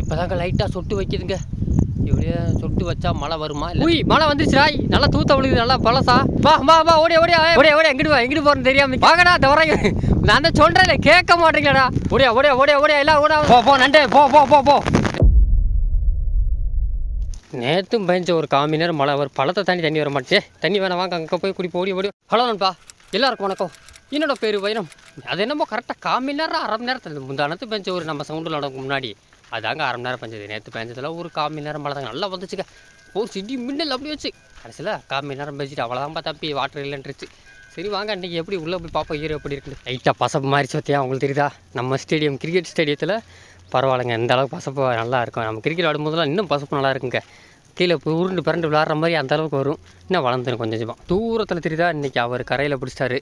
இப்போதாங்க லைட்டாக சொட்டு வைக்குதுங்க. இப்படியே சொட்டு வச்சா மழை வருமா? இல்லை உய் மழை வந்துருச்சுடா நல்லா தூத்த விழுகுது நல்லா பழசா. வா வா வா ஓடியா ஓடியா ஓடியா ஓடியா எங்கிட்டு வா எங்கிட்டு போறேன்னு தெரியாம வாங்கடா தவறாங்க நான் தான் சொல்கிறேன் கேட்க மாட்டேங்கடா ஓடியா ஓடியா ஓடியா ஓடியா எல்லாம் ஓடா போ போ நண்டே போ போ போ போ. நேற்றும் பெஞ்ச ஒரு காமி நேரம் மழை வரும் பழத்தை தாண்டி தண்ணி வர மாட்டே தண்ணி வேணாம் வாங்க அங்கே போய் குடி ஓடி ஓடி. ஹலோ நண்பா. எல்லாருக்கும் வணக்கம். என்னோட பேர் வைரம். அது என்னமோ கரெக்டாக காமி நேரம் அரை மணி நேரத்தில் முந்தானத்து பெஞ்ச ஒரு நம்ம சவுண்டு நடக்கும் முன்னாடி. அதாங்க அரை மணி நேரம் பஞ்சது. நேற்று பெஞ்சதில் ஒரு காமி நேரம் மழை தாங்க நல்லா வந்துச்சுங்க. ஓ சிட்டி மின்னல் அப்படி வச்சு கடைசியில் காமி நேரம் பெஞ்சிட்டு அவ்வளோதான்ப்பா தப்பி வாட்டர் இல்லைன்றுச்சு. சரி வாங்க அன்றைக்கி எப்படி உள்ளே போய் பார்ப்போம் ஹீரோ எப்படி இருக்குது லைட்டாக பசப்பு மாதிரி சத்தியா உங்களுக்கு தெரியுதா? நம்ம ஸ்டேடியம் கிரிக்கெட் ஸ்டேடியத்தில் பரவாயில்லைங்க. இந்த அளவுக்கு பசப்பு நல்லா இருக்கும். நம்ம கிரிக்கெட் ஆடும்போதெல்லாம் இன்னும் பசப்பு நல்லா இருக்குங்க. கீழே இப்போ உருண்டு பிறண்டு விளாட்ற மாதிரி அந்த அளவுக்கு வரும். இன்னும் வளர்ந்துடும் கொஞ்சம் கொஞ்சமாக தூரத்தில் தெரியுதா? இன்றைக்கி அவர் கரையில் பிடிச்சிட்டாரு.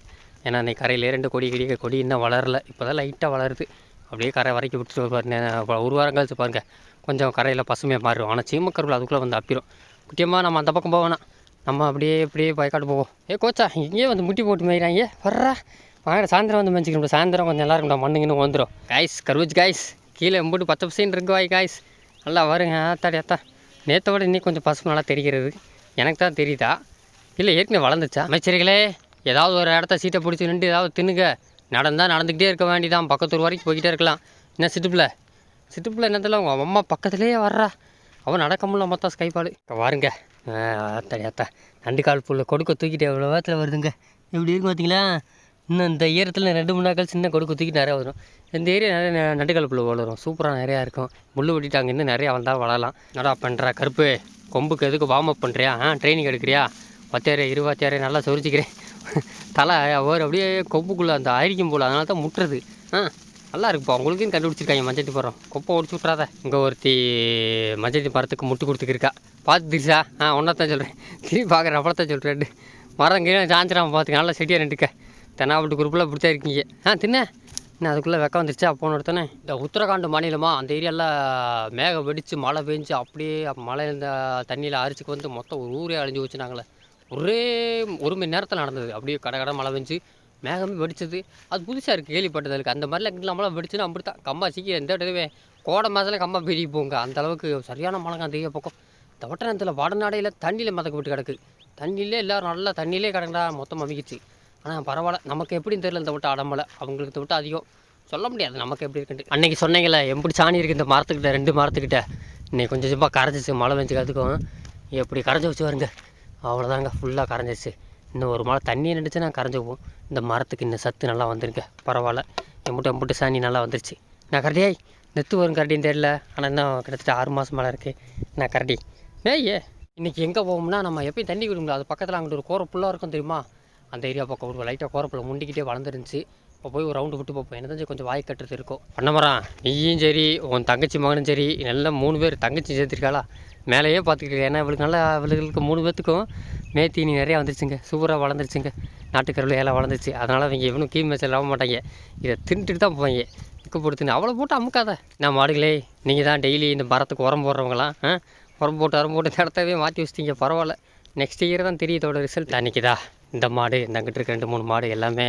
ஏன்னா அன்றைக்கி கரையில் ரெண்டு கொடி கிடிக்க கொடி இன்னும் வளரல. இப்போ தான் லைட்டாக வளருது. அப்படியே கரை வரைக்கும் விட்டுட்டு பாருங்க. ஒரு வாரம் கழிச்சு பாருங்கள் கொஞ்சம் கரையில் பசுமையாக மாறிடும். ஆனால் சீமக்கருவில் அதுக்குள்ளே வந்து அப்பிடும் குட்டியமாக நம்ம அந்த பக்கம் போவேணாம் நம்ம அப்படியே இப்படியே பயக்காட்டு போவோம். ஏ கோச்சா இங்கேயே வந்து முட்டி போட்டு மேய்கிறாங்க வர்றா. வாங்க சாயந்தரம் வந்து மேய்ச்சிக்கணும் சாயந்தரம் கொஞ்சம் நல்லா இருக்கும் மண்ணுங்கன்னு வந்துடும் காய்ஸ் கருவூஜ் காய்ஸ் கீழே எம்பிட்டு பச்சை பசைன்னு இருக்கு வாய் காய்ஸ் நல்லா வருங்க. ஆத்தாடி அத்தா நேற்றோட இன்னைக்கு கொஞ்சம் பசுமை நல்லா தெரிகிறது. எனக்கு தான் தெரியுதா? இல்லை ஏற்கனவே வளர்ந்துச்சா? அமைச்சர்களே ஏதாவது ஒரு இடத்த சீட்டை பிடிச்சி நின்று ஏதாவது தின்னுங்க. நடந்தால் நடந்துக்கிட்டே இருக்க வேண்டியதான் பக்கத்தூர் வரைக்கும் போய்கிட்டே இருக்கலாம். என்ன சிட்டுப்பில்? சிட்டுப்பில் என்னத்தில் உங்கள் அம்மா பக்கத்துலேயே வர்றா. அவன் நடக்க முடியல மொத்தம் ஸ்கைபாலு வாருங்க. அத்தா நண்டு கால் புல்ல கொடுக்க தூக்கிட்டு எவ்வளோ வேத்தில் வருதுங்க? எப்படி இருக்கும் பார்த்தீங்களா இன்னும் இந்த ஈரத்தில் ரெண்டு மூணு நாட்கள் சின்ன கொடுக்க தூக்கிட்டு நிறையா வரும். இந்த ஏரியா நிறைய ந- நண்டுக்கால் புல் வளரும். சூப்பராக நிறையா இருக்கும். முள் வெட்டிட்டாங்க இன்னும் நிறையா வந்தால் வளரலாம். நடா பண்ணுறா கருப்பு. கொம்புக்கு எதுக்கு வார்ம் அப் பண்ணுறியா ஆ ட்ரைனிங் எடுக்கிறியா? பத்தாயிரம் இருபத்தாயிரம் நல்லா சொரிச்சிக்கிறேன். தலை அவர் அப்படியே கொப்புக்குள்ளே அந்த அரிக்கும் போல் அதனால தான் முட்டுறது. ஆ நல்லா இருக்குப்பா. உங்களுக்கும் கண்டுபிடிச்சிருக்காங்க மஞ்சட்டி மரம் கொப்பை ஒடிச்சு விட்றாத இங்கே ஒருத்தி மஞ்சட்டி மரத்துக்கு முட்டு கொடுத்துக்கிருக்கா. பார்த்து திருச்சா ஆ ஒன்றத்தான் சொல்கிறேன் திரும்பி பார்க்குறேன் அவ்வளோத்தான் சொல்கிறேன் மரம் கீழே சாஞ்சிராம பார்த்துக்க. நல்லா செடியாக நின்றுக்க தென்னாவட்டு குரூப்பில் பிடிச்சா இருக்கீங்க. ஆ தின்ன. இன்னும் அதுக்குள்ளே வெக்கம் வந்துருச்சா? போன இடத்தானே இந்த உத்தரகாண்ட் மாநிலமா? அந்த ஏரியாவில் மேகம் வெடித்து மழை பெஞ்சு அப்படியே மழை இந்த தண்ணியில் அரிச்சுக்கு வந்து மொத்தம் ஒரு ஊரே அழிஞ்சு வச்சுனாங்களே ஒரே ஒரு மணி நேரத்தில் நடந்தது. அப்படியே கடை கடை மழை பெஞ்சு மேகமே வெடிச்சது. அது புதுசாக இருக்குது கேள்விப்பட்டதுக்கு அந்த மாதிரிலாம் எங்கே மழை வெடிச்சுன்னா அப்படி தான் கம்பா சீக்கிரம் எந்த இடத்துவே கோடை மாதத்தில் கம்பா பெரிய போங்க அந்த அளவுக்கு சரியான மழைங்க அந்த பக்கம் இந்த வட்டணத்தில் வடநாடையில் தண்ணியில் மிதக்க விட்டு கிடக்கு. தண்ணியிலே எல்லோரும் நல்லா தண்ணியிலே கிடக்குடா மொத்தம் அமைக்கிச்சு ஆனால் பரவாயில்ல. நமக்கு எப்படின்னு தெரியல இந்த விட்டு அடம்பலை அவங்களுக்கு இந்த விட்டு அதிகம். சொல்ல முடியாது நமக்கு எப்படி இருக்குன்ட்டு. அன்றைக்கி சொன்னீங்களே எப்படி சாணி இருக்குது இந்த மரத்துக்கிட்ட ரெண்டு மரத்துக்கிட்ட. இன்னைக்கு கொஞ்சம் கொஞ்சமாக கரைஞ்சிச்சு மழை பெஞ்சு அதுக்கும் எப்படி கரைஞ்சி வச்சு வருங்க அவ்வளோதாங்க ஃபுல்லாக கரைஞ்சிச்சு இன்னும் ஒரு மழை தண்ணி நின்றுச்சுன்னா கரைஞ்சி போகும் இந்த மரத்துக்கு இன்னும் சத்து நல்லா வந்துருங்க பரவாயில்ல. எம்பிட்டு எம்பிட்டு சாணி நல்லா வந்துருச்சு. நான் கரடியாய் நெத்து வரும் கரடின்னு தெரியல. ஆனால் இன்னும் கிட்டத்தட்ட ஆறு மாதம் மேலே இருக்குது நான் கரடி. ஏய்யே இன்றைக்கி எங்கே போவோம்னா நம்ம எப்பயும் தண்ணி குடிக்கல அது பக்கத்தில் அங்கிட்டு ஒரு கோர புல்லாக இருக்கும் தெரியுமா? அந்த ஏரியா பக்கம் ஒரு லைட்டாக கோரப்புள்ள முண்டிக்கிட்டே வளர்ந்துருந்துச்சு. இப்போ போய் ஒரு ரவுண்டு விட்டு பார்ப்போம். என்ன தெரிஞ்சு கொஞ்சம் வாய் கட்டுறது இருக்கும். பண்ணமரம் நீயும் சரி உன் தங்கச்சி மகனும் சரி எல்லாம் மூணு பேர் தங்கச்சி சேர்த்துருக்காளா? மேலேயே பார்த்துக்கிட்டு ஏன்னா இவளுக்கு நல்லா இவளுக்கு மூணு பேர்த்துக்கும் மேத்தீனி நிறையா வந்துருச்சுங்க. சூப்பராக வளர்ந்துருச்சுங்க. நாட்டுக்கருவில் ஏழை வளர்ந்துருச்சு. அதனால் அவங்க இவனும் கீ மேய்ச்சல் ஆக மாட்டாங்க. இதை தின்ட்டுட்டு தான் போவாங்க. இக்கு அவ்வளோ போட்டு அமுக்காத. நான் மாடுகளே நீங்கள் தான் டெய்லி இந்த மரத்துக்கு உரம் போடுறவங்களாம் ஆ? உரம் போட்டு உரம் போட்டு இந்த இடத்தவே மாற்றி வச்சிட்டிங்க. பரவாயில்ல. நெக்ஸ்ட் இயர் தான் தெரியும் இதோட ரிசல்ட் அன்றைக்கிதா இந்த மாடு இந்த அங்கிட்டு இருக்க ரெண்டு மூணு மாடு எல்லாமே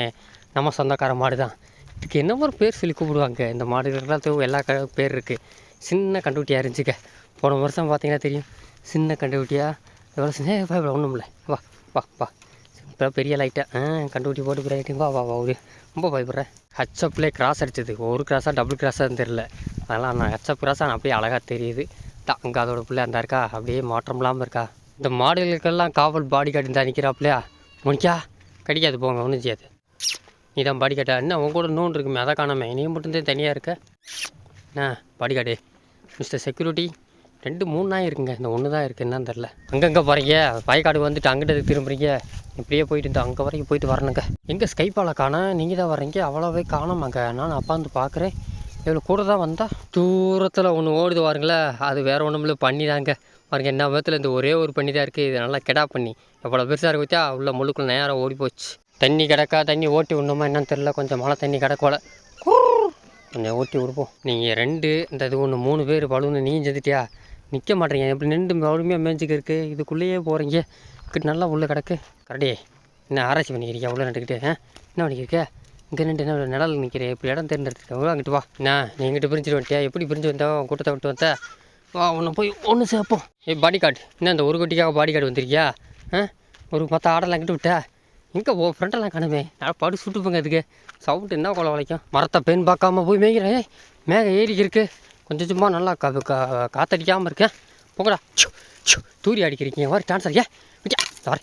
நம்ம சொந்தக்கார மாடு தான். இதுக்கு என்ன ஒரு பேர் சொல்லி கூப்பிடுவாங்க? இந்த மாடுகளுக்கெல்லாம் எல்லா க பேர் இருக்குது சின்ன கண்டுக்குட்டியாக இருந்துச்சுக்க போன வருஷம் பார்த்தீங்கன்னா தெரியும். சின்ன கண்டுக்குட்டியாக எவ்வளோ சின்ன? பயப்பட ஒன்றும் இல்லை. வா வா வா. இப்போ பெரிய லைட்டாக ஆ கண்டுக்குட்டி போட்டு பெரிய லைட்டிங் வா வா வா ஒரு ரொம்ப பயப்படுறேன் ஹச்சப்லேயே கிராஸ் அடிச்சது. ஒரு கிராஸாக டபுள் கிராஸாக தெரில அதெல்லாம் நான் ஹச்சப் கிராஸாக அப்படியே அழகாக தெரியுது. தான் அங்கே அதோட பிள்ளை அந்த இருக்கா? அப்படியே மாற்றம் இல்லாமல் இருக்கா? இந்த மாடுகளுக்கெல்லாம் காவல் பாடி கார்டு இருந்தால் நிற்கிறாப்லையா முனிக்கா கடிக்காது போங்க ஒன்றும் செய்யாது. நீ தான் பாடி கார்டா என்ன உன் கூட நோன் இருக்குமே அதை காணாமே. நீ மட்டும்தான் தனியாக இருக்க? என்ன பாடி கார்டு மிஸ்டர் செக்யூரிட்டி ரெண்டு மூணு நாய் இருக்குங்க. இந்த ஒன்று தான் இருக்குது என்னன்னு தெரில அங்கங்கே போகிறீங்க வயக்காடு வந்துட்டு அங்கிட்ட திரும்புறீங்க? இப்படியே போயிட்டு இந்த அங்கே வரைக்கும் போயிட்டு வரணுங்க. எங்கே ஸ்கைப்பால காண? நீங்கள் தான் வர்றீங்க. அவ்வளோவே காணமாங்க நான் அப்பா வந்து பார்க்குறேன். இவ்வளோ கூட தான் வந்தால் தூரத்தில் ஒன்று ஓடுது பாருங்களேன் அது வேறு ஒன்றும் இல்லை. பண்ணி தாங்க. பாருங்கள் என்ன விதத்தில் இந்த ஒரே ஒரு பண்ணி தான் இருக்குது இது நல்லா கெடா பண்ணி. எவ்வளோ பெருசாக இருக்கு வச்சா உள்ள முழுக்குள்ள நேரம் ஓடி போச்சு. தண்ணி கிடக்கா? தண்ணி ஓட்டி விடணுமா? என்னன்னு தெரில கொஞ்சம் மழை தண்ணி கிடக்கோல. கொஞ்சம் ஓட்டி விடுப்போம் நீங்கள் ரெண்டு இந்த இது ஒன்று மூணு பேர் பலூன்னு நீ செஞ்சுட்டியா? நிற்க மாட்டேங்க. எப்படி நின்று மறுபடியும் மேய்ச்சிக்கு இருக்குது இதுக்குள்ளேயே போகிறீங்க கிட்ட நல்லா உள்ளே கிடக்கு. கரடி என்ன ஆராய்ச்சி பண்ணிக்கிறீங்க உள்ளே நட்டுக்கிட்டு என்ன பண்ணிக்கிருக்க இங்கே நின்று என்ன நிழல் நிற்கிறேன் இப்படி இடம் தேர்ந்தெடுத்துருக்கேன் அங்கிட்டு வா. நான் நீ எங்கிட்ட பிரிஞ்சுட்டு வந்துட்டியா? எப்படி பிரிஞ்சு வந்தா? உன் கூட்டத்தை விட்டு வந்த? வா உன்னை போய் ஒன்று சேர்ப்போம். ஏ பாடி கார்டு என்ன இந்த ஒரு குட்டிக்காக பாடி கார்டு வந்திருக்கியா? ஆ? ஒரு மற்ற ஆடெல்லாம் கிட்ட விட்டா. எங்கே ஓ ஃப்ரெண்டெல்லாம் காணுமே. நான் படு சுட்டுப்போங்க அதுக்கு. சவுண்டு என்ன கொலை வளைக்கும்? மரத்தை பெண் பார்க்காம போய் மேய்கிறேன் மேக மேகம் ஏறி கொஞ்சம் சும்மா நல்லா கா கா- காத்தடிக்காமல் இருக்கேன். போங்கடா. ச்சு, ச்சு, தூரி அடிக்கிறீங்க. வர டான்ஸ் அடிக்க வர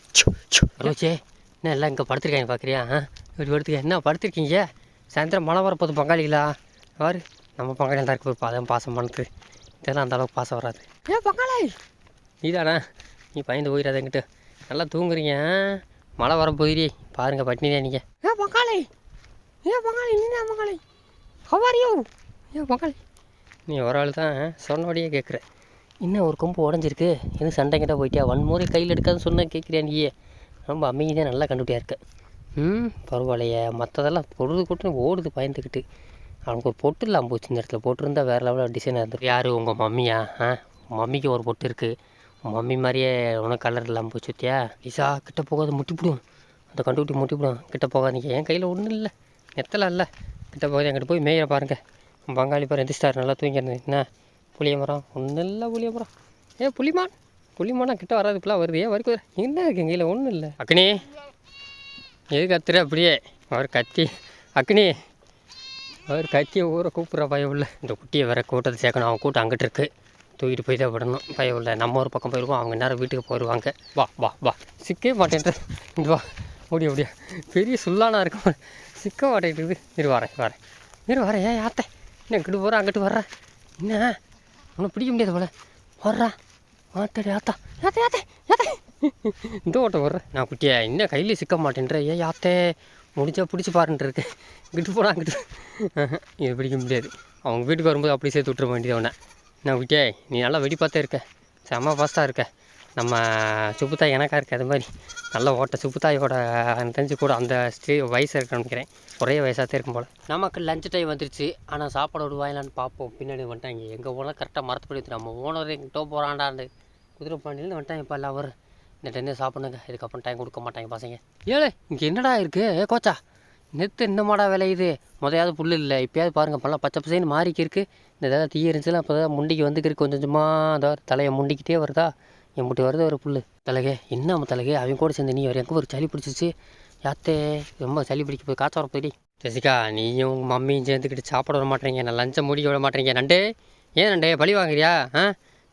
ரோச்சே என்ன எல்லாம் இங்கே படுத்துருக்காங்க பார்க்குறியா இப்படி படுத்துக்க. என்ன படுத்துருக்கீங்க? சாயந்தரம் மழை வரப்போகுது பங்காளிகளா? வாரு நம்ம பங்காளியில் தான் இருக்கு அதான் பாசம் பண்ணுறது இதெல்லாம் அந்த அளவுக்கு பாசம் வராது. ஏ பங்காளி. நீதானா? நீ பயந்து போயிடாத என்கிட்ட. நல்லா தூங்குறீங்க? மழை வர போயிரி பாருங்க பட்டினியா நீங்கள் ஏ பங்காளி. ஏ பங்காளி. நீ பங்காளி? ஹவாரியோ ஏ பங்காளி. நீ ஒரு ஆள் தான் சொன்னபடியே கேட்குற. இன்னும் ஒரு கொம்பு உடஞ்சிருக்கு? எதுவும் சண்டைக்கிட்ட போயிட்டியா? வன்முறை கையில் எடுக்காதுன்னு சொன்னால் கேட்குறியா நீயே ரொம்ப அமைதியாக நல்லா கண்டுபிட்டியா இருக்க. ம் பரவாயில்லையே. மற்றதெல்லாம் பொழுது கூட்டு ஓடுது பயந்துக்கிட்டு. அவனுக்கு ஒரு பொட்டு இல்லாமல் போச்சு இந்த இடத்துல. போட்டிருந்தா வேறு லெவலில் டிசைனாக இருந்தது யார்? உங்கள் மம்மியா? ஆ? மம்மிக்கு ஒரு பொட்டு இருக்குது மம்மி மாதிரியே உனக்கு கலர் இல்லாமல் போச்சு வத்தியா ஈசா கிட்ட போகாத முட்டிப்பிடும் அந்த கண்டுபிடி முட்டிப்பிடும் கிட்ட போகாதீங்க. என் கையில் ஒன்றும் இல்லை. நெத்தலாம் இல்லை. கிட்ட போகாது என்கிட்ட போய் மேய பாருங்கள் பங்காளி பாரு எந்திரிச்சிட்டாரு நல்லா தூங்கிருந்தேன் என்ன? புளிய மரம். ஒன்றும் இல்லை புளிய மரம். ஏ புளிமான். புளிமானா கிட்ட வராது இப்பெல்லாம் வருது. ஏன் வரைக்கும் என்ன இருக்கு என் கையில் ஒன்றும் இல்லை. அக்னி. எது கத்துற அப்படியே? அவர் கத்தி. அக்னி. அவர் கத்தியை ஊரை கூப்பிட்ற பயம் உள்ள. இந்த குட்டியை வேற கூட்டத்தை சேர்க்கணும். அவன் கூட்டம் அங்கிட்டு இருக்கு. தூக்கிட்டு போய் தான் விடணும் பயம் இல்லை நம்ம ஒரு பக்கம் போயிருக்கோம். அவங்க நேரம் வீட்டுக்கு போயிடுவாங்க வா வா வா. சிக்கவே மாட்டேன்ட்டு. இந்த வா. முடிய ஓடியா பெரிய சுல்லானா இருக்கும். சிக்க மாட்டேங்குது இரு வரேன் வரேன். இரு வரேன். ஏன் யாத்தேன் என்ன இங்கிட்டு போகிறேன் அங்கிட்டு வர்றேன் என்ன? உன்னை பிடிக்க முடியாது போல. வர்றா. மாட்டடி ஆத்தா யாத்தே. ஏத்தே ஏத்தே இந்த ஓட்டம் வர்றேன் நான் குட்டியா இன்னும் கையில் சிக்க மாட்டேன்ற? ஏன் யாத்தே. முடிஞ்சா பிடிச்சி பாருன்ட்டு இருக்கேன். இங்கிட்டு போனா அங்கிட்டு இது பிடிக்க முடியாது. அவங்க வீட்டுக்கு வரும்போது அப்படியே சேர்த்து விட்டுற வேண்டியது அவனை. நான் குட்டியே நீ நல்லா வெடி பார்த்தே இருக்க செம்ம ஃபாஸ்ட்டாக இருக்க. நம்ம சுப்புத்தாய் எனக்கா இருக்க அது மாதிரி. நல்ல ஓட்ட. சுப்புத்தாயோட தெரிஞ்சு கூட அந்த ஸ்டே வயசு இருக்குன்னு நினைக்கிறேன். ஒரே வயசாக இருக்கும் போல். நமக்கு லஞ்ச் டைம் வந்துருச்சு. ஆனால் சாப்பாடு விடுவாங்களான்னு பார்ப்போம் பின்னாடி வந்துட்டாங்க. எங்கே போனால் கரெக்டாக மரத்துப்படி வந்து நம்ம ஓனர் எங்கிட்ட போகிறாண்டாண்டு குதிரை பாண்டியிலேருந்து வந்துட்டாங்க இப்போ எல்லாம் அவர். இந்த டைம் சாப்பிடுங்க. இதுக்கப்புறம் டைம் கொடுக்க மாட்டாங்க பசங்க. ஏழு இங்கே என்னடா இருக்குது ஏ கோச்சா. நெத்து இந்த மாடா விளையுது? முதையாவது புல் இல்லை. இப்போயாவது பாருங்கள் பல்லாம் பச்சை பசைன்னு மாறிக்கி இருக்குது இந்த ஏதாவது தீ இருந்துச்சுன்னா அப்போ தான் முண்டிக்கு வந்துக்கிருக்கு. கொஞ்சம் கொஞ்சமாக அந்த தலையை முண்டிக்கிட்டே வருதா? எம்பிட்டு வருது ஒரு புல் தலைகே என்ன நம்ம தலைகே? அவன் கூட சேர்ந்து நீ வர. எங்கே ஒரு சளி பிடிச்சிச்சு யாத்தே ரொம்ப சளி பிடிக்க போய் காய்ச்ச வர ஜெசிகா நீயும் உங்கள் மம்மியும் சேர்ந்துக்கிட்டு சாப்பிட விட மாட்டேறீங்க. நான் லஞ்சம் முடிக்க விட மாட்டேறீங்க. நண்டே. ஏன் நண்டே? பழி வாங்குறியா? ஆ?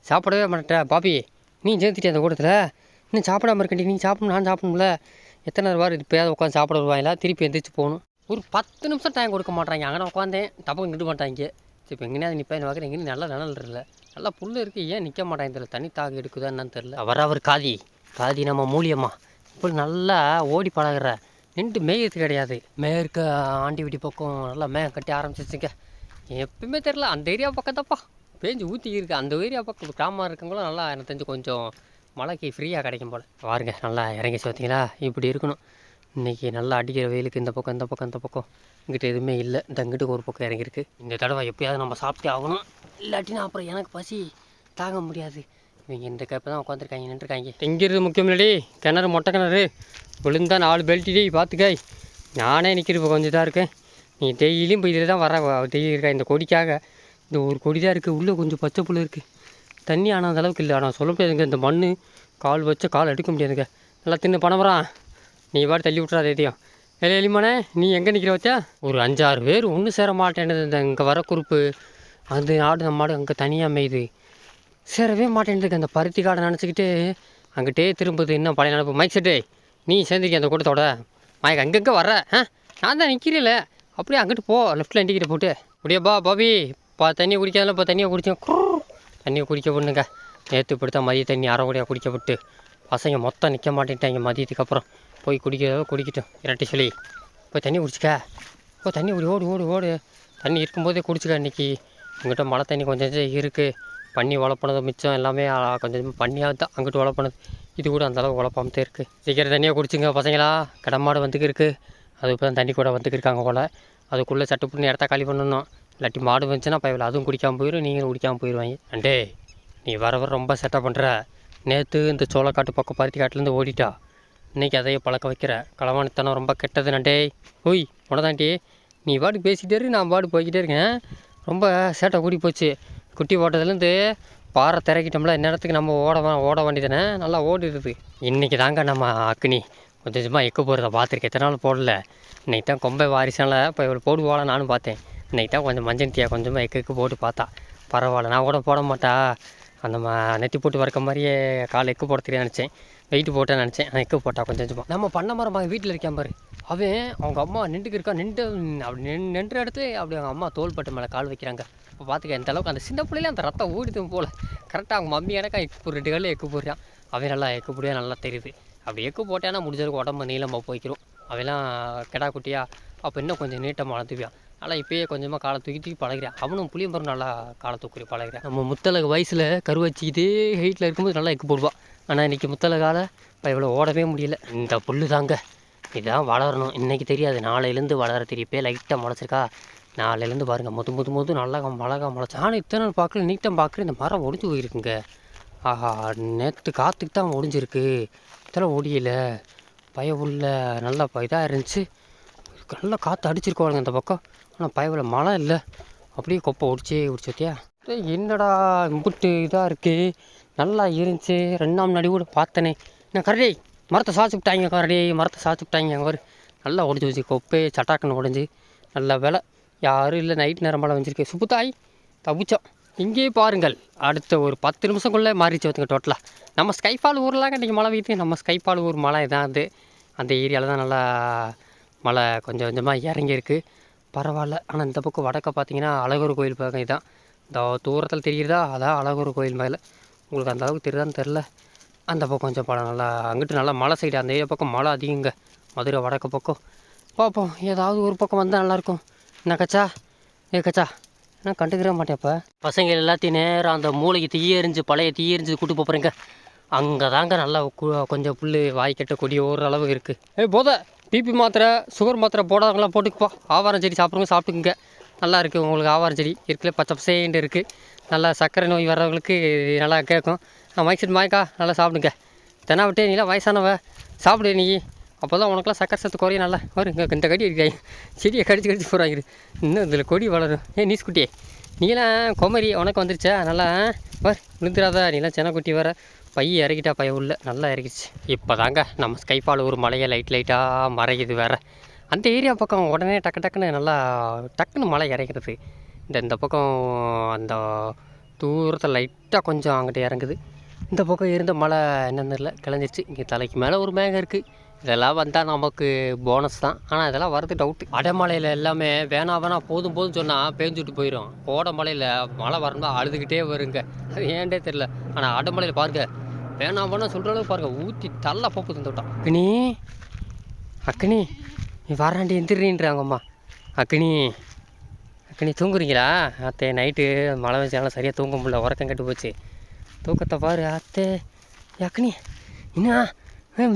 சாப்பிடவே மாட்டேன் பாப்பி நீ சேர்த்துட்டியா அந்த கூட்டத்தில்? இன்னும் சாப்பிடாம இருக்கண்டி. நீ சாப்பிடணும் நான் சாப்பிடணும்ல. எத்தனை வாரம் இப்போயாவது உட்காந்து சாப்பிட வருவாங்களா திருப்பி எந்திரிச்சு போகணும். ஒரு பத்து நிமிஷம் டைம் கொடுக்க மாட்டாங்க அங்கே உட்காந்தேன். டப்பு நிட்டு மாட்டாங்க சரி இப்போ எங்கேயாவது நிற்பேன் பார்க்குறேன் எங்கேயும் நல்லா நிழல் இல்லை நல்லா புல் இருக்குது ஏன் நிற்க மாட்டேன்? இதில் தண்ணி தாக எடுக்குதா என்னன்னு தெரில அவர் அவர் காதி. காதி நம்ம மூலியம்மா. இப்படி நல்லா ஓடி பழகுற. நின்று மேயறது கிடையாது. மேற்க ஆண்டிவிட்டி பக்கம் நல்லா மேகம் கட்டி ஆரம்பிச்சிச்சுங்க எப்பவுமே தெரில அந்த ஏரியா பக்கம் தப்பா பேஞ்சு ஊற்றி இருக்கு. அந்த ஏரியா பக்கம் கிராமம் இருக்கவங்களும் நல்லா எனக்கு தெரிஞ்சு கொஞ்சம் மழைக்கு ஃப்ரீயாக கிடைக்கும் போல். பாருங்க நல்லா இறங்கி பார்த்தீங்களா இப்படி இருக்கணும். இன்றைக்கி நல்லா அடிக்கிற வெயிலுக்கு இந்த பக்கம் இந்த பக்கம் இந்த பக்கம். இங்கிட்ட எதுவுமே இல்லை. இந்த இங்கிட்டு ஒரு பக்கம் இறங்கியிருக்கு. இந்த தடவை எப்பயாவது நம்ம சாப்பிட்டே ஆகணும். இல்லாட்டினா அப்புறம் எனக்கு பசி தாங்க முடியாது. இவங்க இந்த கப்பை தான் உட்காந்துருக்காங்க நின்றுருக்காங்க. எங்கிறது முக்கியம் இல்லடி. கிணறு மொட்டை கிணறு. விழுந்தா நாலு பெல்ட்டி பார்த்துக்காய் நானே நிற்கிறப்ப கொஞ்சம் தான் இருக்கேன். நீ டெய்லியும் போய் இதில் தான் வர டெய்லி இருக்கா இந்த கொடிக்காக. இந்த ஒரு கொடி தான் இருக்குது உள்ளே கொஞ்சம் பச்சை புல் இருக்குது தண்ணி ஆனால் அந்த அளவுக்கு இல்லை. ஆனால் சொல்ல முடியாதுங்க. இந்த மண் கால் வச்ச கால் எடுக்க முடியாதுங்க. நல்லா தின்னு பணமரான் நீ பாட்டு தள்ளி விட்றாத எதையும் இல்லை எலிமானே நீ எங்கே நிற்கிற வச்சா ஒரு அஞ்சாறு பேர் ஒன்றும் சேர மாட்டேன்து இந்த இங்கே வர குறிப்பு? அந்த ஆடு நம்ம மாடு அங்கே தனியாக மேயுது. சேரவே மாட்டேன்னுதுக்கு அந்த பருத்தி காடை நினச்சிக்கிட்டு அங்கிட்டே திரும்புது. இன்னும் பழைய நினப்பு? மைக் செட்டு நீ சேர்ந்துக்கி அந்த கூட்டத்தோட? மயக்க அங்கங்கே வர்ற. ஆ நான் தான் நிற்கிறீல அப்படியே அங்கிட்டு போ. லெஃப்ட்டில் இண்டிகிட்ட போட்டு. அப்படியே பா பாபி. பா தண்ணியை குடிக்காதல இப்போ தண்ணியை குடித்தேன் தண்ணியை குடிக்க விடுங்க நேற்று இப்படி தான் மதிய தண்ணி அரை குடியாக குடிக்க விட்டு. பசங்க மொத்தம் நிற்க மாட்டேன்ட்டாங்க மதியத்துக்கு அப்புறம். போய் குடிக்கிறதோ குடிக்கட்டும். இரட்டை சொல்லி போய் தண்ணி குடிச்சிக்க. போய் தண்ணி குடி ஓடு ஓடு ஓடு. தண்ணி இருக்கும்போதே குடிச்சிக்க இன்றைக்கி எங்கிட்ட மழை தண்ணி கொஞ்சம் கொஞ்சம் இருக்குது பண்ணி வளர்ப்பனது மிச்சம் எல்லாமே கொஞ்சம் பண்ணியாக தான் அங்கிட்டு வளர்ப்பனது. இது கூட அந்தளவுக்கு வளர்ப்பாமத்தே இருக்குது சீக்கிரம் தண்ணியாக குடிச்சுங்க பசங்களா. கடமாடு வந்துக்கு இருக்குது அது இப்போ தான் தண்ணி கூட வந்துக்கு இருக்காங்க போல். அதுக்குள்ளே சட்டு இடத்த காலி பண்ணணும். இல்லாட்டி மாடு வந்துச்சுன்னா பயில அதுவும் குடிக்காமல் போயிடும் நீங்களும் குடிக்காமல் போயிடுவாங்க அண்டே நீ வர வர ரொம்ப செட்டப் பண்ணுற நேற்று இந்த சோளக்காட்டு பக்கம் பருத்தி காட்டுலேருந்து ஓடிட்டா. இன்றைக்கி அதையே பழக்க வைக்கிற. களவாணித்தனம் ரொம்ப கெட்டது நண்டே ஓய் உனதாண்டி நீ பாட்டு பேசிகிட்டே இரு நான் பாட்டு போய்கிட்டே இருக்கேன். ரொம்ப சேட்டை கூடி போச்சு. குட்டி ஓட்டதுலேருந்து பாறை திறக்கிட்டோம்ல இந்நேரத்துக்கு நம்ம ஓட ஓட வேண்டியதானே நல்லா ஓடிடுது. இன்றைக்கி தாங்க நம்ம அக்னி. கொஞ்சம் கொஞ்சமாக எக்கு போகிறத பார்த்துருக்கேன். எத்தனை நாள் போடல. இன்னைக்கு தான் கொம்பை வாரிசால இப்போ இவ்வளோ போடுவாள நானும் பார்த்தேன். இன்றைக்கி தான் கொஞ்சம் மஞ்சள் டீயா கொஞ்சமாக எக்கு எக்கு போட்டு பார்த்தா. பரவாயில்ல நான் கூட போட மாட்டா. அந்த ம நெத்தி போட்டு வறுக்க மாதிரியே கால் எக்கு போட தெரியாது நினச்சேன். வெயிட் போட்டேன்னு நினச்சேன். எக்கு போட்டா கொஞ்சம் கொஞ்சமாக நம்ம பண்ண மரம் வீட்டில் இருக்கேன் பாரு. அவன் அவங்க அம்மா நின்றுக்கு இருக்கா நின்று அப்படி நின் நின்ற இடத்து அப்படி அவங்க அம்மா தோள்பட்டு மேலே கால் வைக்கிறாங்க. இப்போ பார்த்துக்க எந்த அளவுக்கு அந்த சின்ன பிள்ளையில அந்த ரத்தம் ஓடிது போல். கரெக்டாக அவங்க மம்மி எனக்கா எக்கு ரெண்டு காலில் எக்கு போடுறான் அவன் நல்லா எக்கு போடியா நல்லா தெரியுது. அப்படி எக்கு போட்டான்னா முடிஞ்சதுக்கு உடம்பு நீளமாக போய்க்கிறோம் அவெல்லாம் கெடா குட்டியா அப்போ இன்னும் கொஞ்சம் நீட்டமாக வளர்த்துப்பியான் நல்லா இப்போயே கொஞ்சமாக காலை தூக்கி தூக்கி பழகிறான் அவனும் புளியம்பரம் நல்லா காலை தூக்கி பழகிறான் நம்ம முத்தலகு வயசில் கருவச்சிக்கிட்டே ஹைட்டில் இருக்கும்போது நல்லா எக்கு போடுவான் ஆனால் இன்றைக்கி முத்தலகால இப்போ இவ்வளோ ஓடவே முடியல. இந்த புல்லு தாங்க இதான் வளரணும். இன்றைக்கி தெரியாது. நாளையிலேருந்து வளர தெரியப்பே. லைட்டாக முளைச்சிருக்கா. நாளையிலேருந்து பாருங்கள் முது முது முது நல்லா மிளகா முளைச்சி. ஆனால் இத்தனை நாள் பார்க்கல. நீட்டம் பார்க்குற இந்த மரம் ஒடிஞ்சு போயிருக்குங்க. ஆஹா நேற்று காற்றுக்கு தான் ஒடிஞ்சிருக்கு. இதெல்லாம் ஒடியலை. பய உள்ள நல்லா இதாக இருந்துச்சு. நல்லா காற்று அடிச்சிருக்கோங்க இந்த பக்கம். ஆனால் பயவில் மழை இல்லை. அப்படியே கொப்பை ஒடிச்சே ஒடிச்சோத்தியா என்னடா இம்புட்டு இதாக இருக்குது நல்லா இருந்துச்சு. ரெண்டாம் நடி கூட பார்த்தனே. நான் கரடி மரத்தை சாச்சுக்கிட்டாங்க கரடி மரத்தை சாச்சுக்கிட்டாங்க அங்கே நல்லா ஒடிச்சு வச்சு கொப்பே சட்டாக்குன்னு உடஞ்சி நல்ல வேலை. யாரும் இல்லை நைட் நேரம் மழை வந்துருக்கு. சுப்புத்தாய் தப்பிச்சோம் இங்கேயே பாருங்கள். அடுத்த ஒரு பத்து நிமிஷம்குள்ளே மாறிச்சு வந்துங்க டோட்டலாக நம்ம ஸ்கைஃபால் ஊர்லாம் இன்றைக்கி மழை வீட்டு நம்ம ஸ்கைஃபால் ஊர் மழை இதான் அது. அந்த ஏரியாவில் தான் நல்லா மழை கொஞ்சம் கொஞ்சமாக இறங்கியிருக்கு. பரவாயில்ல. ஆனால் இந்த பக்கம் வடக்க பார்த்தீங்கன்னா அழகர் கோயில் பக்கம் இதான். இந்த தூரத்தில் தெரிகிறதா அதான் அழகர் கோயில் மேலே. உங்களுக்கு அந்த அளவுக்கு தெரியுதான்னு தெரில அந்த பக்கம் கொஞ்சம் படம் நல்லா அங்கிட்டு நல்லா மலை சைடு அந்த ஏரியா பக்கம் மழை அதிகங்க. மதுரை வடக்கு பக்கம். பார்ப்போம் ஏதாவது ஒரு பக்கம் வந்தால் நல்லாயிருக்கும். என்ன கச்சா? ஏ கச்சா நான் கண்டுக்கிற மாட்டேன் இப்போ. பசங்க எல்லாத்தையும் நேரம் அந்த மூளைக்கு தீய எரிஞ்சு பழைய தீய எரிஞ்சு கூட்டு போகிறேங்க அங்கே தாங்க நல்லா கு- கொஞ்சம் புல் வாய்க்கட்ட கொடி ஓரளவு இருக்குது ஏ போத பிபி மாத்திரை சுகர் மாத்திரை போடாதவங்களாம் போட்டுக்குப்பா. ஆவாரம் செடி சாப்பிடுங்க சாப்பிட்டுக்குங்க. நல்லா இருக்குது உங்களுக்கு ஆவாரம் செடி. இருக்குல்ல பச்சை பசேண்டு இருக்குது நல்லா சர்க்கரை நோய் வர்றவங்களுக்கு நல்லா கேட்கும். மைக்செட் மாய்க்கா நல்லா சாப்பிடுங்க. தெனா விட்டு நீலாம் வயசானவ சாப்பிடு நீ. அப்போ தான் உனக்குலாம் சக்கரை சத்து குறையும் நல்லா. வரும் இங்கே இந்த கடி இருக்காய் செடியை கடிச்சு கடிச்சு போகிறாங்க இன்னும் இதில் கொடி வளரும். ஏ நீஸ் குட்டியே. நீலாம் குமரி உனக்கு வந்துருச்சா? நல்லா வர் விழுந்துடாதா நீலாம் செனக்குட்டி வர பைய இறக்கிட்டா பைய உள்ள. நல்லா இறக்கிச்சு இப்போ தாங்க நம்ம ஸ்கைஃபால் ஒரு மலையை லைட் லைட்டாக மறைக்குது வேறு. அந்த ஏரியா பக்கம் உடனே டக்கு டக்குன்னு நல்லா டக்குன்னு மழை இறக்கிறது இந்த இந்த பக்கம் அந்த தூரத்தில் லைட்டாக கொஞ்சம் அங்கிட்ட இறங்குது. இந்த பக்கம் இருந்த மழை என்னன்னு இல்லை கிளஞ்சிருச்சு. இங்கே தலைக்கு மேலே ஒரு மேகம் இருக்குது இதெல்லாம் வந்தால் நமக்கு போனஸ் தான். ஆனால் இதெல்லாம் வரது டவுட்டு அடைமலையில் எல்லாமே வேணா வேணா போதும் போதும் சொன்னால் பேஞ்சுட்டு போயிடும் ஓட மலையில் மழை வரணும்னா அழுதுகிட்டே வருங்க. அது ஏன்டே தெரில ஆனால் அடைமலையில் பாருங்க. வேணா வேணா சொல்கிற அளவுக்கு பாருங்கள் ஊற்றி தள்ள போக்கு தந்துவிட்டான் அக்னி அக்னி நீ வராண்டி எந்திரின்றாங்கம்மா. அக்னி நீ தூங்குறீங்களா? அத்தே நைட்டு மழை வச்சாலும் சரியாக தூங்க முடியல. உறக்கம் கெட்டு போச்சு. தூக்கத்தை பாரு அத்தே. அக்னி என்ன?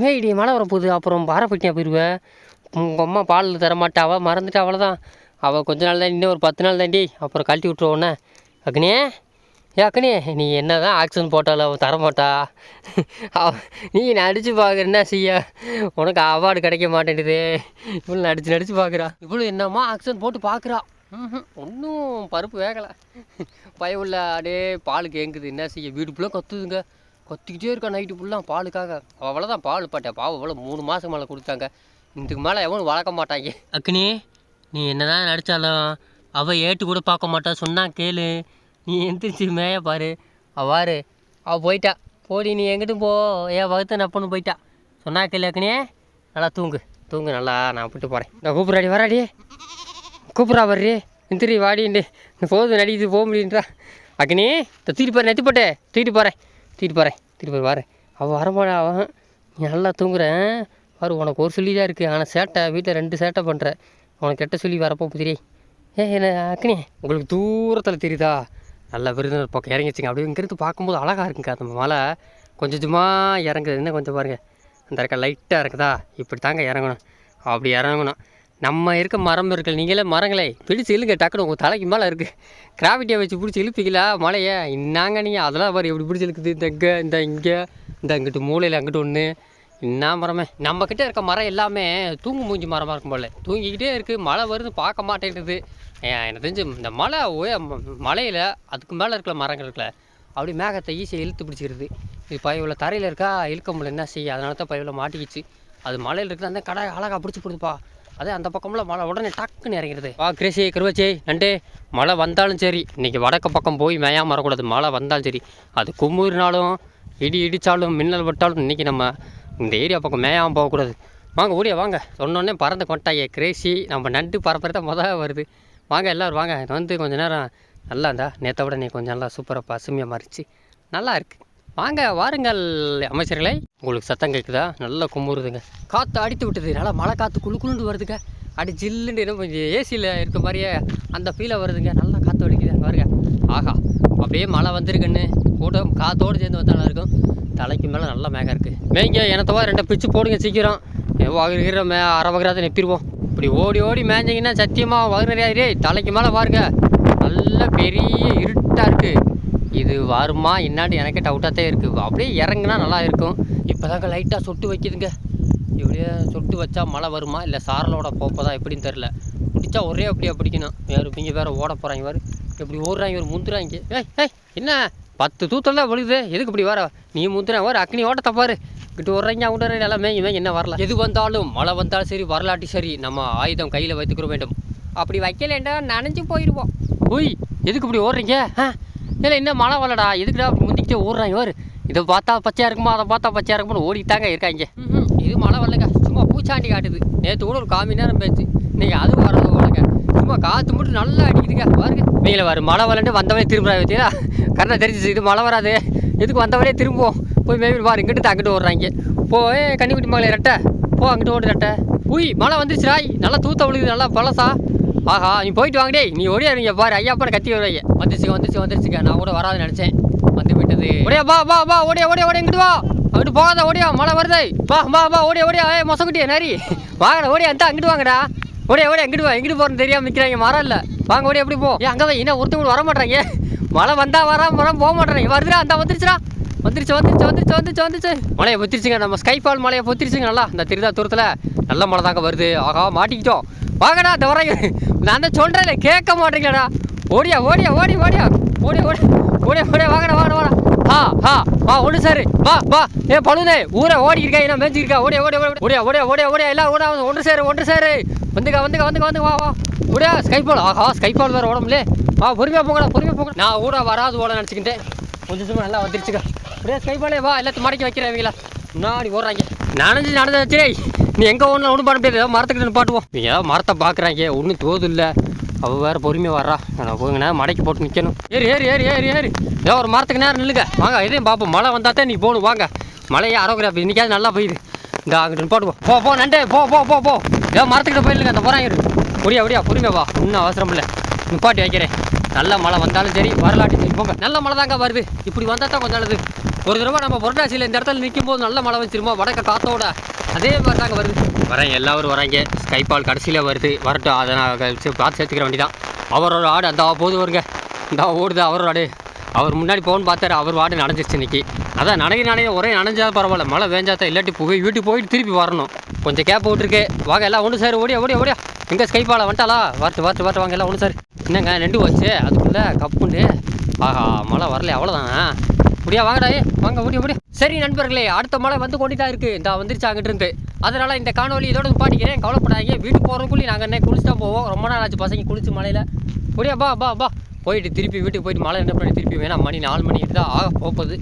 மேடி மழை வரப்போகுது. அப்புறம் பாரப்பட்டியா போயிடுவேன் உங்கள் அம்மா பால் தரமாட்டா. அவள் மறந்துட்டா அவ்வளோதான் அவள் கொஞ்ச நாள் தான் இன்னும் ஒரு பத்து நாள் தாண்டி அப்புறம் கழட்டி விட்ருவோன்னே அக்னியே ஏ அக்னி நீ என்ன தான் ஆக்சிஜன் போட்டாலும் அவள் தரமாட்டா. அவ நீ நடிச்சு பார்க்குற என்ன செய்ய? உனக்கு அவார்டு கிடைக்க மாட்டேங்குது இவ்வளோ நடிச்சு நடிச்சு பார்க்குறா இவ்வளோ என்னம்மா ஆக்சிஜன் போட்டு பார்க்குறா ஒன்றும் பருப்பு வேகலை. பயவுள்ள அடே பால் கேங்குது. என்ன செய்ய? வீடு ஃபுல்லாக கத்துதுங்க. கத்திக்கிட்டே இருக்கா நைட்டு ஃபுல்லாக பாலுக்காக. அவ்வளோதான் பால் பாட்டேன் பாவம் அவ்வளோ மூணு மாதம் மேலே கொடுத்தாங்க. இதுக்கு மேலே எவனும் வளர்க்க மாட்டாங்க. அக்னி நீ என்னதான் நடித்தாலும் அவள் ஏட்டு கூட பார்க்க மாட்டா. சொன்னா கேளு. நீ எந்திரிச்சு மேய பாரு. அவ்வாறு அவள் போயிட்டா. போடி நீ எங்கிட்டும் போ. ஏன் வகுத்த நப்பன்னு போயிட்டா. சொன்னா கேளு அக்னியே நல்லா தூங்கு. தூங்கு நல்லா நான் விட்டு போகிறேன் நான் கூப்பிட்றாடி வராடி. கூப்பிட்றா வர்றி எந்திரி வாடிண்டு போதும் நடிக்குது போக முடியுன்றா அக்னி இந்த தூக்கிட்டு போகிறேன் நெத்தி போட்டே. தூக்கிட்டு போகிறேன் தூக்கிட்டு போகிறேன் தூக்கிட்டு போய் வரேன் அவள் வரமாடா அவன் நீ நல்லா தூங்குறேன். பாரு உனக்கு ஒரு சொல்லி தான் இருக்குது ஆனால் சேட்டை வீட்டில் ரெண்டு சேட்டை பண்ணுற உனக்கு கெட்ட சொல்லி வரப்போ புதிரி. ஏ என்ன அக்னி உங்களுக்கு தூரத்தில் தெரியுதா? நல்லா விருதுநர் பக்கம் இறங்கிச்சிங்க அப்படியே இங்கேருந்து பார்க்கும்போது அழகாக இருக்குங்க. அந்த மலை கொஞ்சம் கொஞ்சமாக இறங்குது. என்ன கொஞ்சம் பாருங்கள் அந்த இருக்க லைட்டாக இருக்குதா? இப்படி தாங்க இறங்கணும். அப்படி இறங்கணும். நம்ம இருக்க மரம் இருக்குல்ல நீங்களே மரங்களே பிடிச்சி இழுங்க டக்குனு உங்கள் தலைக்கு மேலே இருக்குது கிராவிட்டியை வச்சு பிடிச்சி இழுப்பீங்களா? மலையை இன்னாங்க நீங்கள் அதெல்லாம் பாரு எப்படி பிடிச்சி இழுக்குது? இந்த இங்கே இந்த இங்கே இந்த அங்கிட்டு மூலையில் அங்கிட்டு ஒன்று என்ன மரமே? நம்ம இருக்க மரம் எல்லாமே தூங்கு மூஞ்சி மரமாக இருக்கும் போல. தூங்கிக்கிட்டே இருக்குது மழை வருது பார்க்க மாட்டேங்குது. எனக்கு தெரிஞ்சு இந்த மலை உய மலையில் அதுக்கு மேலே இருக்கிற மரங்கள் இருக்குல்ல அப்படி மேகத்தை ஈஸியாக இழுத்து பிடிச்சிருது. இது பயவில் தரையில் இருக்கா? இழுக்க முடியல என்ன செய்ய அதனால தான் பயவில் மாட்டிக்கிச்சு. அது மலையில் இருக்குது அந்த கடை அழகாக பிடிச்சி போடுதுப்பா. அதே அந்த பக்கம்ல மழை உடனே டக்குன்னு இறங்கிடுது. வா கிரேசி கிருவச்சி நண்டே மழை வந்தாலும் சரி இன்றைக்கி வடக்கு பக்கம் போய் மேயாமல் வரக்கூடாது மழை வந்தாலும் சரி அது குமுறினாலும் இடி இடித்தாலும் மின்னல் விட்டாலும் இன்றைக்கி நம்ம இந்த ஏரியா பக்கம் மேயாமல் போகக்கூடாது. வாங்க ஓடியா வாங்க. சொன்னோடனே பறந்து கொண்டாயே கிரேசி நம்ம நண்டு பரப்புறது தான் முதல்ல வருது. வாங்க எல்லோரும் வாங்க. இது வந்து கொஞ்சம் நேரம் நல்லா இருந்தா நேற்றை விட நீ கொஞ்சம் நல்லா சூப்பராக பசுமையாக மறிச்சு நல்லா இருக்குது வாங்க வாருங்கள் அமைச்சர்களே. உங்களுக்கு சத்தம் கேட்குதா? நல்லா கும்புறுதுங்க காற்று அடித்து விட்டுது. நல்லா மழை காற்று குழு குழுண்டு வருதுங்க. அடி ஜில்லுன்னு என்ன கொஞ்சம் ஏசியில் இருக்க மாதிரியே அந்த ஃபீலை வருதுங்க. நல்லா காற்று அடிக்குது. பாருங்க. ஆஹா. அப்படியே மழை வந்திருக்குன்னு கூட காற்றோடு சேர்ந்து வந்தாலும் இருக்கும். தலைக்கு மேலே நல்லா மேகம் இருக்குது மேய்ங்க எனத்தவா ரெண்டை பிச்சு போடுங்க சீக்கிரம். வகிற மே அரை வகிராத நெப்பிடுவோம் இப்படி ஓடி ஓடி மேய்ஞ்சிங்கன்னா சத்தியமாக வகுறையாதிரே தலைக்கு மேலே பாருங்க. நல்ல பெரிய இருட்டாக இருக்குது இது வருமா? என்னான்னு எனக்கே டவுட்டாக தான் இருக்குது அப்படியே இறங்குனா நல்லா இருக்கும். இப்போ தாங்க லைட்டாக சொட்டு வைக்குதுங்க. இப்படியே சொட்டு வச்சா மழை வருமா? இல்லை சாரலோட போப்பதா எப்படின்னு தெரில பிடிச்சா ஒரே அப்படியே பிடிக்கணும். வேறு இங்கே வேறு ஓட போகிறாங்க வேறு இப்படி ஓடுறாங்க? ஒரு முந்துறாங்க. ஏய் ஏய் என்ன? பத்து தூத்தல் தான் விழுது. எதுக்கு இப்படி வர? நீ முந்துறேன் வர அக்னி ஓட்ட தப்பாரு கிட்ட வர்றீங்க அங்கிட்ட எல்லாம். மேய்ங்க மேய்ங்க என்ன வரல? எது வந்தாலும் மழை வந்தாலும் சரி வரலாட்டி சரி நம்ம ஆயுதம் கையில் வைத்துக்கிற வேண்டும். அப்படி வைக்கலேண்டா நனைஞ்சு போயிடுவோம் ஓய் எதுக்கு இப்படி ஓடுறீங்க? ஆ? இல்லை என்ன மழை வரலடா. எதுக்குடா அப்படி முந்திக்கிட்டே ஓடுறாங்க ஒரு இதை பார்த்தா பச்சையாக இருக்குமா அதை பார்த்தா பச்சையாக இருக்குமோ ஓடித்தாங்க இருக்காங்க. இது மழை வரலங்க சும்மா பூச்சாண்டி காட்டுது. நேற்று கூட ஒரு காமி நேரம் பேச்சு. இன்னைக்கு அது வரது போலங்க சும்மா காற்று மட்டும் நல்லா அடிக்குதுங்க பாருங்க. வெயில வரும் மழை வரலன்ட்டு வந்தவனே திரும்புறா வச்சீங்களா கரெக்டாக தெரிஞ்சிச்சு இது மழை வராது. எதுக்கு வந்தவனே திரும்புவோம்? போய் மேபி பாரு. இங்கிட்டு அங்கிட்டு ஓடுறாங்க போய் கன்னிக்குட்டி மகளே ரெட்டை. போ அங்கிட்டு ஓடு ரெட்டை. உய் மழை வந்துருச்சுராய் நல்லா தூத்த விழுகுது நல்லா பழசா. ஆஹா நீ போயிட்டு வாங்கடே நீ ஓடியாருங்க பாரு. ஐயாப்பான கத்தி வருவாங்க வந்துருச்சுங்க வந்துச்சு வந்துருச்சுங்க. நான் கூட வராதுன்னு நினச்சேன். வந்து விட்டது. ஓடியா பா பா பா ஓடியா ஓடியா ஓடியா இங்கிட்டு வா. அப்படி போகாத ஓடியா. மழை வருது. பா வா பா ஓடியா ஓடியா. ஏ மொசக்குட்டியா நரி. வாங்கடா ஓடியா அந்த அங்கிட்டு வாங்கடா. ஓடியா ஓடியா இங்கிட்டு வா. எங்கிட்டு போகிறேன்னு தெரியாம நிற்கிறாங்க மரம் இல்லை. வாங்க ஓடியா எப்படி போ. ஏன் அங்கே தான் என்ன ஒருத்தவங்க வர மாட்டாங்க மழை வந்தா வரா மரம் போக மாட்டேறாங்க வருதுடா அந்த வந்துருச்சுடா. வந்துருச்சு வந்துருச்சு வந்துருச்சு வந்துருச்சு வந்துருச்சு. மழையை பொத்திருச்சுங்க. நம்ம ஸ்கைஃபால் மழையை பொத்திருச்சுங்க நல்லா. இந்த திருதா தூரத்தில் நல்ல மழை தாங்க வருது. ஆகா மாட்டிக்கிட்டோம். வாங்கடா இந்த வரைங்க நான் தான் சொல்கிறேன் கேட்க மாட்டேங்கடா ஓடியா ஓடியா ஓடி ஓடியா. ஓடி ஓடி ஓடி ஓடியா வாங்கடா வாங்கடா வாடா ஹா ஹா வா ஒன்று சார். வா வா. ஏ பழுதே ஊரை ஓடி இருக்கா என்ன மேய்ச்சிருக்கா ஓடியா ஓடியா ஓடியா ஓடியா ஓடியா ஓடியா எல்லாம் ஓடா ஒன்று சேரு ஒன்று சேரு. வந்துக்கா வந்துங்க வந்துங்க வந்து வா வா. ஓடியா ஸ்கைபால் ஆஹா ஸ்கைபால் வேறு உடம்புலே வா பொறுமையாக போங்கடா பொறுமையாக போங்க நான் ஊட வராது ஓட நினச்சிக்கிட்டேன். கொஞ்சம் சும்மா நல்லா வந்துருச்சுக்கா. அப்படியே ஸ்கைபாலே வா எல்லாத்தையும் மடக்கி வைக்கிறவங்களா முன்னாடி ஓடுறாங்க. நனைஞ்சு நடந்து வச்சுரே நீ எங்கே ஒன்றும் ஒன்றும் பண்ண முடியாது. ஏதோ மரத்துக்கிட்ட நிப்பாட்டுவோம் நீ ஏதோ மரத்தை பார்க்குறாங்க ஒன்றும் தோது இல்லை அவள் வேறு பொறுமையாக வர்றா. நான் போங்கண்ணா. மடைக்கு போட்டு நிற்கணும் ஏறி ஏறி ஏறி ஏறி ஏறி. ஏதோ ஒரு மரத்துக்கு நேரம் நில்லுங்க. வாங்க இதையும் பார்ப்போம் மழை வந்தால் தான் நீ போகணும் வாங்க. மழையே அரோகிராஃபி இன்றைக்காவது நல்லா போயிடு இந்த அங்கிட்டு போட்டுவோம் போ. போ நண்டே. போ போ போ போ. ஏதோ மரத்துக்கிட்ட போயிடுங்க அந்த போகிறாங்க இரு ஒடியா ஒடியா. பொறுமையா வா. இன்னும் அவசரம் இல்லை. நிப்பாட்டி வைக்கிறேன். நல்ல மழை வந்தாலும் சரி வரலாட்டி சரி. போங்க. நல்ல மழை தாங்க வருது. இப்படி வந்தால் தான் கொஞ்சம் நல்லது. ஒரு தடவை நம்ம புரட்டாசியில் இந்த இடத்துல நிற்கும் போது நல்ல மழை வச்சிருமா வடக்க காத்தோட அதே மாதிரி தாங்க வருது. வரேன் எல்லாரும் வராங்க. ஸ்கைபால் கடைசியில் வருது. வரட்டும் அதை நான் பார்த்து சேர்த்துக்கிற வேண்டி தான் அவரோட ஆடு அந்த போது வருங்க. இந்த ஓடுது அவரோட ஆடு. அவர் முன்னாடி போகணும்னு பார்த்தாரு அவர் வாடு நனைஞ்சிருச்சு இன்னைக்கு. அதான் நனைய நனைய ஒரே நனைஞ்சா பரவாயில்ல. மழை வேஞ்சாதான் இல்லாட்டி போய் வீட்டுக்கு போயிட்டு திருப்பி வரணும். கொஞ்சம் கேப் விட்டுருக்கு. வாங்க எல்லாம் ஒன்று சார் ஓடியா ஓடியா ஓடியா. எங்கே ஸ்கைபால வந்துட்டாலா வரட்டு வரட்டு வரட்டு வாங்க எல்லாம் ஒன்று சார். என்னங்க நெண்டு வச்சு அதுக்குள்ளே கப்புண்டு ஆஹா மழை வரல அவ்வளோதான் முடியா வாங்கடா ஏ வாங்க முடியும் முடியும் சரி நண்பர்களே அடுத்த மழை வந்து கொண்டு தான் இருக்குது இந்த வந்துருச்சு அங்கிட்டு அதனால் அதனால இந்த காணொலி இதோட பாட்டிக்கிறேன் கவலைப்படாதீங்க. வீட்டுக்கு போகிறதுக்குள்ளே நாங்கள் என்ன குளிச்சு தான் போவோம். ரொம்ப நாள் ஆச்சு பசங்க குளிச்சு மழையில். முடியா பா பா பா. போயிட்டு திருப்பி வீட்டுக்கு போயிட்டு மழை என்ன பண்ணி திருப்பி வேணாம் மணி நாலு மணிக்கு தான் ஆக போகுது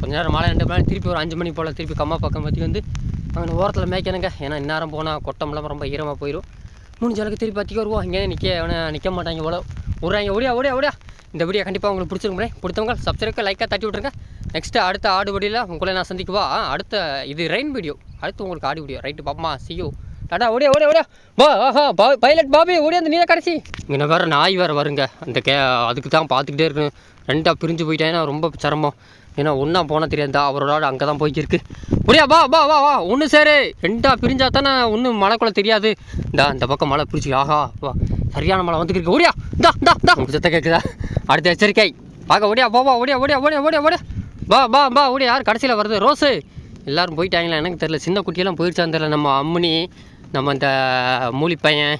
கொஞ்ச நேரம் மழை ரெண்டு மணி திருப்பி ஒரு அஞ்சு மணி போல் திருப்பி கம்மா பக்கம் பற்றி வந்து அங்கே ஓரத்தில் மேய்க்கணுங்க. ஏன்னா இந்நேரம் போனால் கொட்டம்லாம் ரொம்ப ஈரமாக போயிடும் முடிஞ்ச அளவுக்கு திருப்பி பற்றிக்க வருவோம். இங்கே நிற்க அவனை நிற்க மாட்டாங்க இவ்வளோ விட்றாங்க ஓடியா ஓடியா ஓடியா. இந்த வீடியோ கண்டிப்பாக உங்களுக்கு பிடிச்சிருக்கேன் பிடித்தவங்க சப்ஸ்கிரைப் லைக்காக தட்டி விட்ருங்க நெக்ஸ்ட்டு அடுத்த ஆடு வடியில் உங்களை நான் சந்திக்குவா அடுத்த இது ரெயின் வீடியோ அடுத்து உங்களுக்கு ஆடு வீடியோ ரைட்டு பாப்பமா. சியோ டாடா ஓடியா ஓடியா ஓடியா. பா ஆஹா பா பைலட் பாபி ஓடியா அந்த நீ கடைசி. இங்கே வேறு நாய் வேறு வருங்க. அந்த கே அதுக்கு தான் பார்த்துக்கிட்டே இருக்கணும். ரெண்டாக பிரிஞ்சு போயிட்டேன்னா ரொம்ப சிரமம். ஏன்னா ஒன்றா போனால் தெரியாதா அவரோட ஆடு அங்கே தான் போய்க்கிருக்கு. முடியா வா வா வா வா. ஒன்று சரி. ரெண்டா பிரிஞ்சா தானே ஒன்றும் மழைக்குள்ள தெரியாது. இந்தா இந்த பக்கம் மழை பிடிச்சி. ஆஹா வா. சரியான மழை வந்துக்கிருக்கு ஓடியா இந்தா இந்தா இந்தா. உங்களுக்கு சத்த கேட்குதா அடுத்த எச்சரிக்கை. பார்க்க ஓடியா போவா ஓடியா ஓடியா ஓடியா ஓடியா ஓடியா. வா வா வா ஓடி யார்? கடைசியில் வருது. ரோஸு. எல்லாரும் போயிட்டாங்களா? எனக்கு தெரில சின்ன குட்டியெல்லாம் போயிடுச்சான்னு தெரில நம்ம அம்முனி நம்ம அந்த மூலி பையன்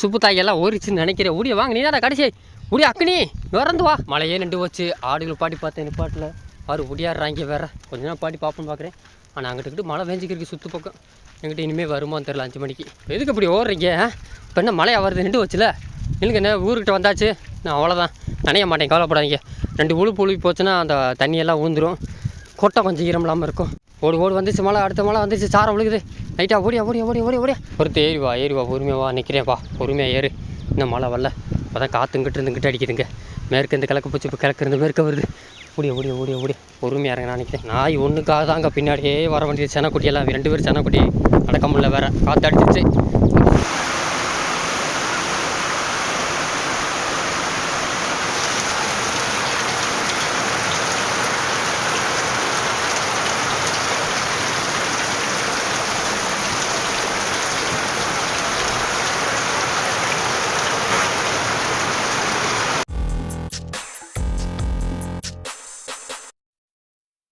சுப்பு தாயெல்லாம் ஓடிச்சுன்னு நினைக்கிறேன். ஓடிய வாங்க நீ தானே கடைசி. ஓடி அக்கனி இறந்து வா. மழையே நின்று வச்சு ஆடுகள் பாடி பார்த்தேன் நிப்பாட்டில் ஆறு ஒடியாடுறாங்க வேற. கொஞ்ச நேரம் பாடி பார்ப்போம்னு பார்க்குறேன். ஆனால் அங்கிட்டு மழை வேஞ்சிக்கிறதுக்கு சுற்று பக்கம். எங்கிட்ட இனிமேல் வருமான்னு தெரில அஞ்சு மணிக்கு. எதுக்கு இப்படி ஓடுறீங்க இப்போ என்ன மழையாக வருது நின்று வச்சுல இல்லைங்க என்ன ஊருக்கிட்ட வந்தாச்சு? நான் அவ்வளோதான் நனைய மாட்டேன் கவலைப்படாதீங்க. ரெண்டு உழுப்பு உழுவி போச்சுன்னா அந்த தண்ணியெல்லாம் ஊந்துடும் கொட்டை கொஞ்சம் ஈரமில்லாமல் இருக்கும். ஓடு ஓடு வந்துச்சு மழை அடுத்த மழை வந்துச்சு சாரம் விழுகுது. நைட்டாக ஓடியா ஓடியா ஓடியா ஓடியா ஓடியா. ஒருத்த ஏறி வா ஏறி வா பொறுமையாக வா பொறுமையாக ஏறு. இன்னும் மழை வரல. இப்போ தான் காற்றுங்கிட்டு இருந்துக்கிட்டு அடிக்குதுங்க. மேற்கு இந்த கிழக்கு போச்சு இப்போ கிழக்கு இருந்து மேற்க வருது. ஓடிய ஓடிய ஓடிய ஓடிய. பொறுமையாக இறங்க நான் நினைக்கிறேன் நாய் ஒன்றுக்காக தாங்க பின்னாடியே வர வேண்டியது. செனக்குட்டியெல்லாம் ரெண்டு பேரும் செனக்குட்டி அடக்க முடியல வேறு. காற்று அடிச்சிருச்சு.